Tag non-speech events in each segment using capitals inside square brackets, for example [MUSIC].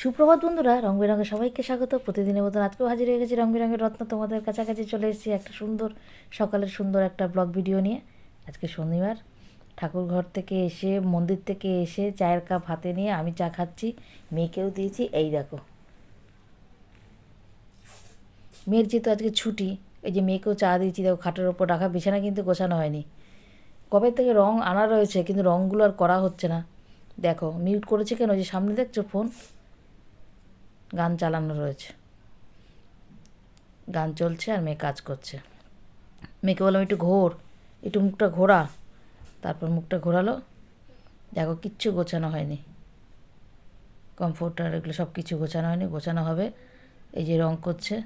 সুপ্রভাত বন্ধুরা, রং বেরঙে সবাইকে স্বাগত। প্রতিদিনের মতন আজকেও হাজির হয়ে গেছি রং বেরঙের রত্ন। তোমাদের কাছাকাছি চলে এসেছি একটা সুন্দর, সকালের সুন্দর একটা ব্লগ ভিডিও নিয়ে। আজকে শনিবার, ঠাকুর ঘর থেকে এসে, মন্দির থেকে এসে চায়ের কাপ হাতে নিয়ে আমি চা খাচ্ছি, মেয়েকেও দিয়েছি, এই দেখো। মেয়ের যেহেতু আজকে ছুটি, এই যে মেয়েকেও চা দিয়েছি, দেখো খাটের ওপর রাখা, বিছানা কিন্তু গোছানো হয়নি। কবে থেকে রং আনা রয়েছে, কিন্তু রঙগুলো আর করা হচ্ছে না। দেখো মিউট করেছে কেন? যে সামনে দেখছ ফোন গান চালানো রয়েছে। গান চলছে আর মেয়ে কাজ করছে। মেয়েকে বললাম, একটু ঘোর, একটু মুখটা ঘোরা। তারপর মুখটা ঘোরালো। দেখো, কিচ্ছু গোছানো হয়নি। কমফোর্টার এগুলো সব কিছু গোছানো হয়নি, গোছানো হবে। এই যে রং করছে।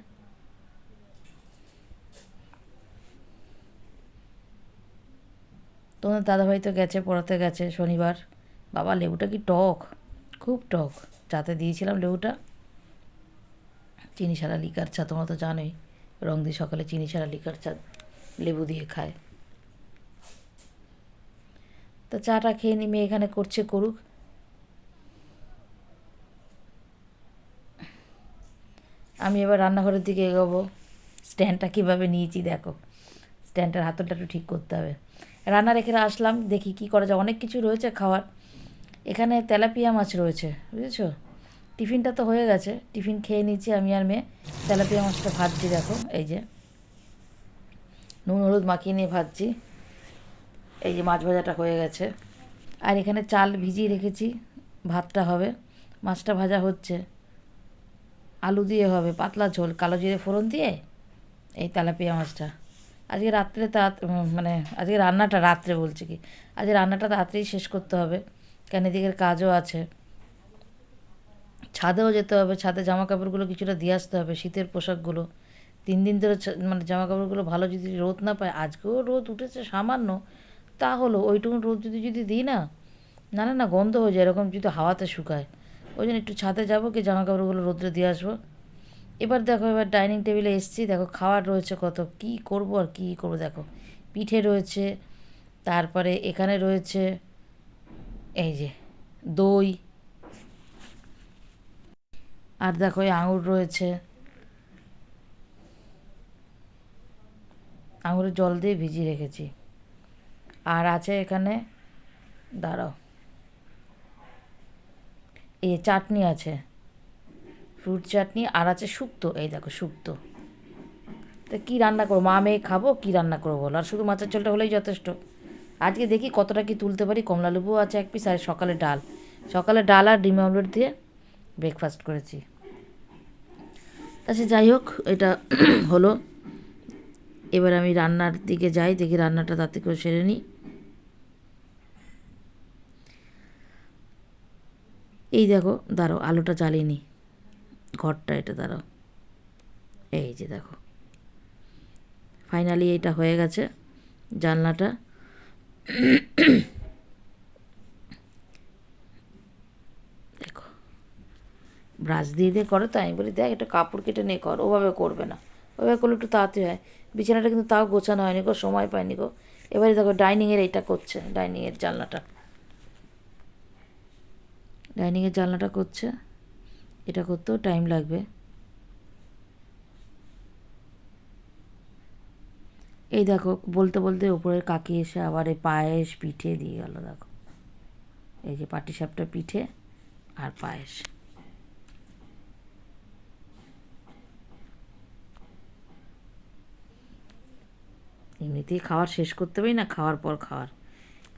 তোমার দাদাভাই তো গেছে, পড়াতে গেছে শনিবার। বাবা, লেবুটা কি টক? খুব টক। চাতে দিয়েছিলাম লেবুটা। চিনি ছাড়া লিকার চা, তোমরা তো জানোই, রং দিয়ে সকালে চিনি ছাড়া লিকার চা লেবু দিয়ে খায়। তো চাটা খেয়ে নি মেয়ে এখানে করছে করুক। আমি এবার রান্নাঘরের দিকে এগোবো। স্ট্যান্ডটা কীভাবে নিয়েছি দেখো। স্ট্যান্ডটার হাতলটা একটু ঠিক করতে হবে। রান্না রেখে আসলাম, দেখি কি করা যায়। অনেক কিছু রয়েছে খাওয়ার। এখানে তেলাপিয়া মাছ রয়েছে, বুঝেছ? টিফিনটা তো হয়ে গেছে। টিফিন খেয়ে নিচ্ছি আমি আর মেয়ে। তেলাপিয়া মাছটা ভাজছি, দেখো, এই যে। নুন, হলুদ মাখিয়ে নিয়ে ভাজছি। এই যে মাছ ভাজাটা হয়ে গেছে। আর এখানে চাল ভিজিয়ে রেখেছি, ভাতটা হবে। মাছটা ভাজা হচ্ছে। আলু দিয়ে হবে, পাতলা ঝোল, কালো জিরে ফোড়ন দিয়ে এই তেলাপিয়া মাছটা। আজকে রাত্রে তা মানে আজকে রান্নাটা রাত্রে বলছি কি। আজকে রান্নাটা তাড়াতাড়ি শেষ করতে হবে। কেন এদিকের কাজও আছে। ছাদেও যেতে হবে, ছাদে জামা কাপড়গুলো কিছুটা দিয়ে আসতে হবে, শীতের পোশাকগুলো। তিন দিন ধরে মানে জামা কাপড়গুলো ভালো যদি রোদ না পায়, আজকেও রোদ উঠেছে সামান্য, তা হলো ওইটুকু রোদ যদি যদি দিই না না না না গন্ধ হয়ে যায়, এরকম যদি হাওয়াতে শুকায়। ওই জন্য একটু ছাদে যাব কি জামা কাপড়গুলো রোদ্রে দিয়ে আসব। এবার দেখো, এবার ডাইনিং টেবিলে এসছি, দেখো খাওয়ার রয়েছে কত, কি করব আর কি করব দেখো। পিঠে রয়েছে, তারপরে এখানে রয়েছে, এই যে দই আর দেখো আঙুর রয়েছে। আঙুরের জল দিয়ে ভিজিয়ে রেখেছি। আর আছে এখানে, দাঁড়াও। এ চাটনি আছে, ফ্রুট চাটনি, আর আছে শুক্তো। এই দেখো শুক্তো। তা কী রান্না করব? মা মেয়ে খাব? কী রান্না করব বলো? আর শুধু মাছের ঝোলটা হলেই যথেষ্ট। আজকে দেখি কতটা কি তুলতে পারি। কমলা লেবু আছে এক পিস আর সকালে ডাল। সকালে ডাল আর ডিম অমলেট দিয়ে ব্রেকফাস্ট করেছি। আচ্ছা যাই হোক, এটা [CLEARS THROAT] হলো। এবার আমি রান্নার দিকে যাই, দেখি রান্নাটা তাতে করে সেরে নিই। এই দেখো দাঁড়ো আলোটা জ্বালিয়ে নিই। ঘরটা এটা, দাঁড়াও। এই যে দেখো। ফাইনালি এটা হয়ে গেছে জানলাটা। [CLEARS THROAT] ব্রাশ দিয়ে দিয়ে করো, তো আমি বলি, দেখ, একটা কাপড় কেটে নিয়ে কর। ওভাবে করবে না। ওভাবে করলে একটু তাড়াতাড়ি হয়। বিছানাটা কিন্তু তাও গোছানো হয়নি গো, সময় পায়নি গো। এবারে দেখো ডাইনিংয়ের এইটা করছে ডাইনিংয়ের জানলাটা। ডাইনিংয়ের জানলাটা করছে। এটা করতেও টাইম লাগবে। এই দেখো, বলতে বলতে উপরের কাকি এসে আবার এই পায়েস পিঠে দিয়ে গেল, দেখো। এই যে পাটিসাপটা পিঠে আর পায়েস। এমনিতেই খাওয়ার শেষ করতে পারি না, খাওয়ার পর খাওয়ার।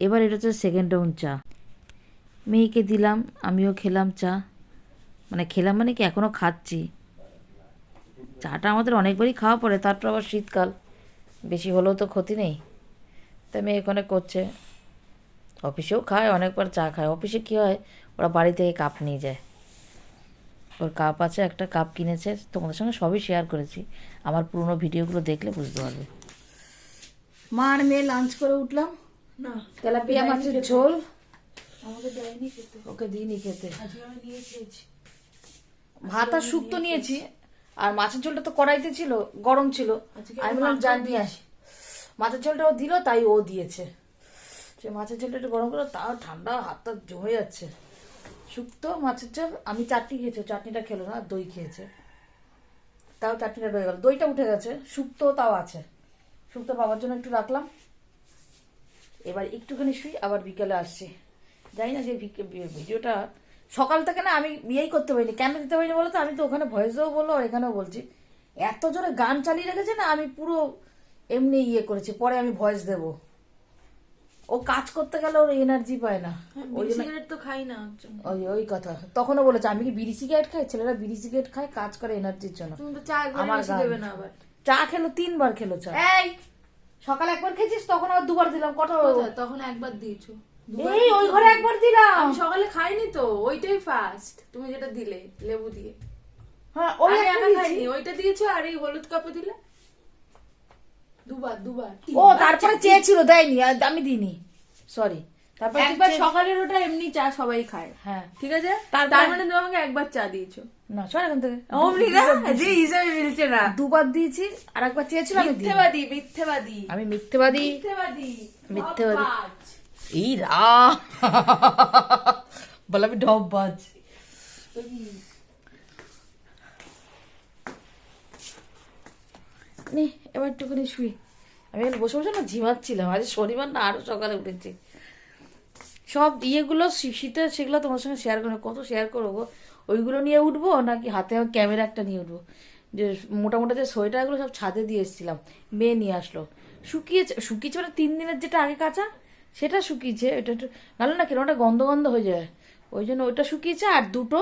এবার এটা হচ্ছে সেকেন্ড রাউন্ড চা। মেয়েকে দিলাম, আমিও খেলাম চা। মানে খেলাম মানে কি এখনও খাচ্ছি। চাটা আমাদের অনেকবারই খাওয়া পড়ে, তারপর আবার শীতকাল। বেশি হলেও তো ক্ষতি নেই। তাই মেয়ে এখানে করছে। অফিসেও খায়, অনেকবার চা খায়। অফিসে কী হয়, ওরা বাড়ি থেকে কাপ নিয়ে যায়। ওর কাপ আছে, একটা কাপ কিনেছে, তোমাদের সঙ্গে সবই শেয়ার করেছি। আমার পুরনো ভিডিওগুলো দেখলে বুঝতে পারবে। মা আর মেয়ে লাঞ্চ করে উঠলাম। না তেলাপিয়া মাছের ঝোল। আমাকে দেয়নি খেতে। ওকে দিইনি খেতে। ভাত আর শুক্তো নিয়েছি। আর মাছের ঝোলটা তো কড়াইতে ছিল গরম ছিল। আমি বললাম জান নিয়ে আসি মাছের ঝোলটা ও দিল তাই ও দিয়েছে। সে মাছের ঝোলটা একটু গরম করে তাও ঠান্ডা হাতটা জমে যাচ্ছে। শুক্তো মাছের ঝোল আমি চাটনি খেয়েছি চাটনিটা খেলো না দই খেয়েছে। তাও চাটনিটা রয়ে গেল। দইটা উঠে গেছে শুক্তো তাও আছে। শুক্তো পাওয়ার জন্য একটু রাখলাম। এবার একটুখানি শুই আবার বিকেলে আসছি। জানি না যে ভিডিওটা সকাল থেকে না আমি বিয়েই করতে পারিনি। কেন দিতে পারিনি বলো তো আমি তো ওখানে ভয়েসেও বলল আর এখানেও বলছি। এত জোরে গান চালিয়ে রেখেছে না আমি পুরো এমনি ইয়ে করেছি। পরে আমি ভয়েস দেব। ও কাজ করতে গেলে ওর এনার্জি পায় না। ওই জন্য সিগারেট তো খাই না। ওই ওই কথা। তখনও বলেছে আমি কি বিড়ি সিগারেট খাই? ছেলেরা বিড়ি সিগারেট খায় কাজ করে এনার্জির জন্য। আমার দেবে না আবার। চা খেলো তিনবার খেলো চা। এই সকালে একবার খেয়েছিস তখন আবার দুবার দিলাম কটা তখন একবার দিয়েছ। এই ওই ঘরে একবার দিলাম। আমি সকালে খাইনি তো ওইটাই ফার্স্ট তুমি যেটা দিলে লেবু দিয়ে। হ্যাঁ ওই একটা খাইনি ওইটা দিয়েছ আর এই হলুদ কাপে দিলে? দুবার দুবার ও তারপরে চেয়েছিল দেয়নি আর আমি দিইনি। সরি তারপরে একবার সকালের ওটা এমনি চা সবাই খায়। হ্যাঁ। ঠিক আছে? তারপরে- তার মানে তুমি আমাকে একবার চা দিয়েছ। না সর এখান থেকে অমনি না যে হিসাবে মিলছে না। দুবার দিয়েছি আর একবার চেয়েছিল আমি দিইনি। মিথ্যেবাদী মিথ্যেবাদী। আমি মিথ্যেবাদী। মিথ্যেবাদী। মিথ্যেবাদী। এই রা বল আমি ঢপবাজ নে এবার একটুখানি শুই। আমি এখানে বসে বসে না ঝিমাচ্ছিলাম। আজ শনিবার না আরও সকালে উঠেছি। সব ইয়েগুলো শীতের সেগুলো তোমার সঙ্গে শেয়ার করব কত শেয়ার করব ওইগুলো নিয়ে উঠবো নাকি হাতে ক্যামেরা একটা নিয়ে উঠবো? যে মোটামুটি যে সোয়েটারগুলো সব ছাদে দিয়ে এসেছিলাম, মেয়ে নিয়ে আসলো। শুকিয়েছে শুকিয়েছে মানে তিন দিনের যেটা আগে কাঁচা, সেটা শুকিয়েছে, এটা একটু ভালো না কেন ওটা গন্ধ গন্ধ হয়ে যায়। ওই জন্য ওইটা শুকিয়েছে আর দুটো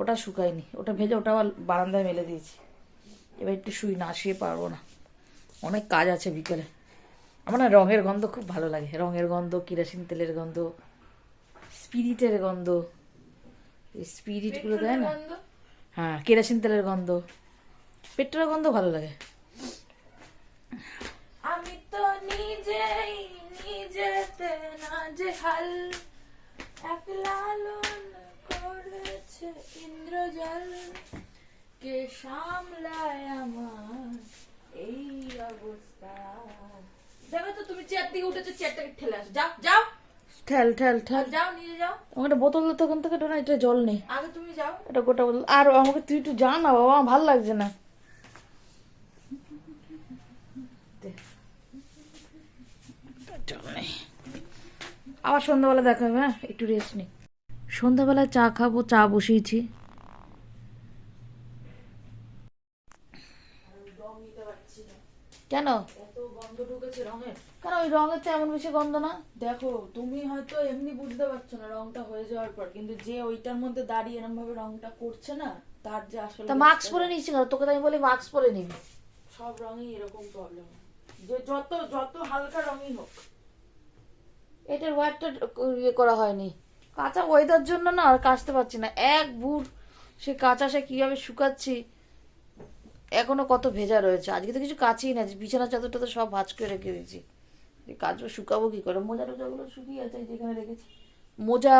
ওটা শুকায়নি, ওটা ভেজে ওটা বারান্দায় মেলে দিয়েছি। এবার একটু শুই না, শুয়ে পারব না। অনেক কাজ আছে বিকেলে। আমার না রঙের গন্ধ খুব ভালো লাগে। রঙের গন্ধ, কিরাসিন তেলের গন্ধ, স্পিরিটের গন্ধ। স্পিরিটগুলো দেয় না? হ্যাঁ কেরাসিন তেলের গন্ধ। পেট্রোলের গন্ধ ভালো লাগে। আমি তো নিজেই নিজেতে না যে হাল এক লালন করেছে ইন্দ্রজাল। কে সামলায় আমার এই অবস্থা? দেখো তো তুমি চেয়ার থেকে উঠেছো চেয়ারটাকে ঠেলে আসো। যাও যাও। ঠেল ঠেল ঠেল। যাও নিয়ে যাও। আমার একটা বোতল থেকে না এটা জল নেই। আগে তুমি যাও। এটা গোটা বোতল। আর আমাকে তুই একটু যা না বাবা আমার ভালো লাগছে না। আবার সন্ধ্যাবেলা দেখা হবে হ্যাঁ? একটু রেস্ট নেই। সন্ধ্যাবেলা চা খাব চা বসিয়েছি। কেন? এত গন্ধ ঢুকেছে রঙের। কেন ওই রঙের তো এমন বেশি গন্ধ না? দেখো তুমি হয়তো এমনি বুঝতে পারছ না রংটা হয়ে যাওয়ার পর কিন্তু যে ওইটার মধ্যে দাঁড়িয়ে এরকম ভাবে রংটা করছে না তার যে আসলে তা মাস্ক পরে নিচ্ছি কেন? তোকে তো আমি বলি মাস্ক পরে নিবি। সব রঙই এরকম প্রবলেম যে যত যত হালকা রঙই হোক। এটার ওয়ারটা ইয়ে করা হয়নি। কাঁচা ওয়েদার জন্য না আর কাচতে পারছি না। এক বুট সে কাঁচা সে কীভাবে শুকাচ্ছি এখনও কত ভেজা রয়েছে। আজকে তো কিছু কাছেই না বিছানা চাদরটা তো সব ভাজ করে রেখে দিয়েছি। এই কাচবো শুকাবো কি করে? মোজা টোজাগুলো শুকিয়ে আছে যেখানে রেখেছি। মোজা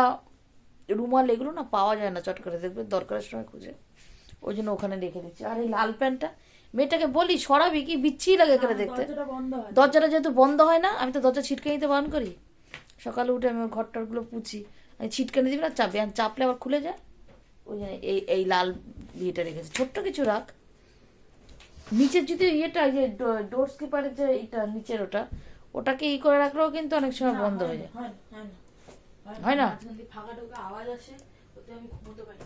রুমাল এগুলো না পাওয়া যায় না চট করে দেখবে দরকারের সময় খুঁজে। ওই জন্য ওখানে রেখে দিচ্ছি। আর এই লাল প্যান্টটা মেয়েটাকে বলি সরাবি কি বিচ্ছি লাগে এখানে দেখতে। দরজাটা হয়। যেহেতু বন্ধ হয় না আমি তো দরজা ছিটকে নিতে বারণ করি। সকালে উঠে আমি ওর ঘরটারগুলো পুছি আমি ছিটকানি দিবি না চাপে আর চাপলে আবার খুলে যায়। ওই জন্য এই এই লাল ইয়েটা রেখেছে। ছোট্ট কিছু রাখ। নিচের যদি ইয়েটা এই যে ডোর স্কিপারের যে এটা নিচের ওটা ওটাকে ই করে রাখলেও কিন্তু অনেক সময় বন্ধ হয়ে যায়। হয় না, ফাঁকা ঢোকা আওয়াজ আসে ওতে আমি ঘুমোতে পারি।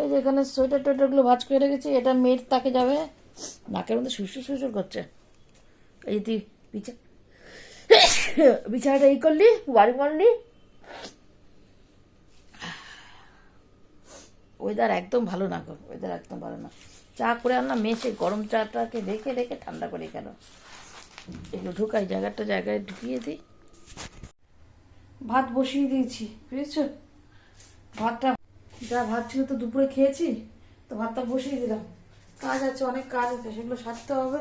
এই যে এখানে সোয়েটার টোয়েটারগুলো ভাজ করে রেখেছি এটা মেয়ের তাকে যাবে। নাকের মধ্যে সুসুর সুসুর করছে। এই তুই বিছা বিছানাটা ই করলি বাড়ি মারলি ওয়েদার একদম ভালো না গো ওয়েদার একদম ভালো না। চা করে আনলাম মেশে গরম চাটাকে রেখে রেখে ঠান্ডা করে কেন? এগুলো ঢুকাই, জায়গাটা জায়গায় ঢুকিয়ে দিই। ভাত বসিয়ে দিয়েছি, বুঝেছ? ভাতটা, যা ভাত ছিল তো দুপুরে খেয়েছি, তো ভাতটা বসিয়ে দিলাম। কাজ আছে, অনেক কাজ আছে, সেগুলো সারতে হবে।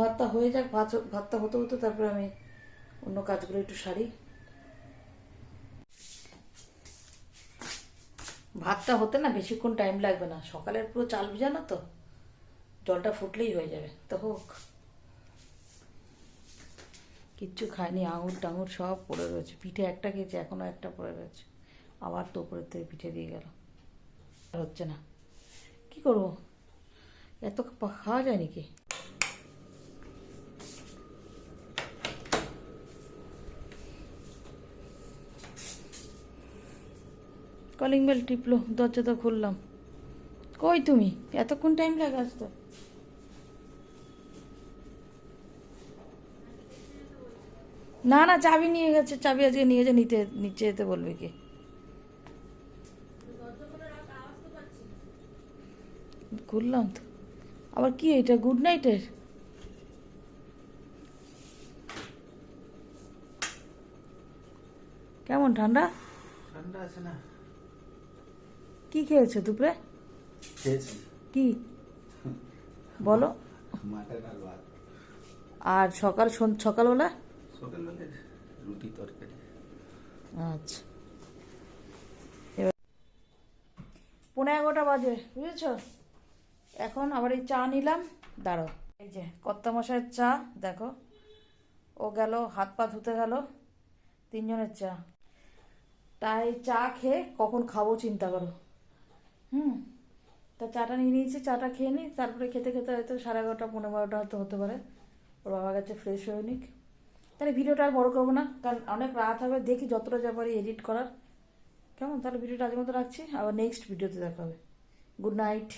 ভাতটা হয়ে যাক, ভাত, ভাতটা হতে হতে তারপরে আমি অন্য কাজগুলো একটু সারি। ভাতটা হতে না বেশিক্ষণ টাইম লাগবে না। সকালের পুরো চাল ভিজানো তো, জলটা ফুটলেই হয়ে যাবে। তো হোক। কিচ্ছু খায়নি আঙুর টাঙুর সব পড়ে রয়েছে। পিঠে একটা খেয়েছে, এখনও একটা পড়ে রয়েছে। আবার তো উপরের থেকে পিঠে দিয়ে গেল। হচ্ছে না। কি করব? এত খাওয়া যায় নাকি? কলিং বেল টিপলো, দরজা তো খুললাম। কই তুমি? এতক্ষণ টাইম লাগে আসতে না না, চাবি নিয়ে গেছে, চাবি আজকে নিয়ে যে নিতে, নিচে যেতে বলবে কি? খুললাম তো। আবার কি, এটা গুড নাইটের কেমন, ঠান্ডা? ঠান্ডা আছে না। কি খেয়েছো দুপুরে? খেয়েছি। কি? বলো। আর সকাল সকালবেলা? সকালবেলা রুটি তরকারি। আচ্ছা। পনেরো এগারোটা বাজে বুঝেছ? এখন আবার এই চা নিলাম। দাঁড়ো এই যে কর্তা মশাইয়ের চা দেখো। ও গেল হাত পা ধুতে গেল তিনজনের চা। তাই চা খেয়ে কখন খাব চিন্তা করো। হুম। তা চাটা নিয়ে নিয়েছি, চাটা খেয়ে নিই, তারপরে খেতে খেতে হয়তো সাড়ে এগারোটা পনেরো বারোটা হয়তো হতে পারে। ওর বাবার কাছে ফ্রেশ হয়ে নিক। তাহলে ভিডিওটা আর বড় করব না, কারণ অনেক রাত হবে, দেখি যতটা যা পারি এডিট করার। কেমন? তাহলে ভিডিওটা আজ মতো রাখছি, আবার নেক্সট ভিডিওতে দেখা হবে। Good night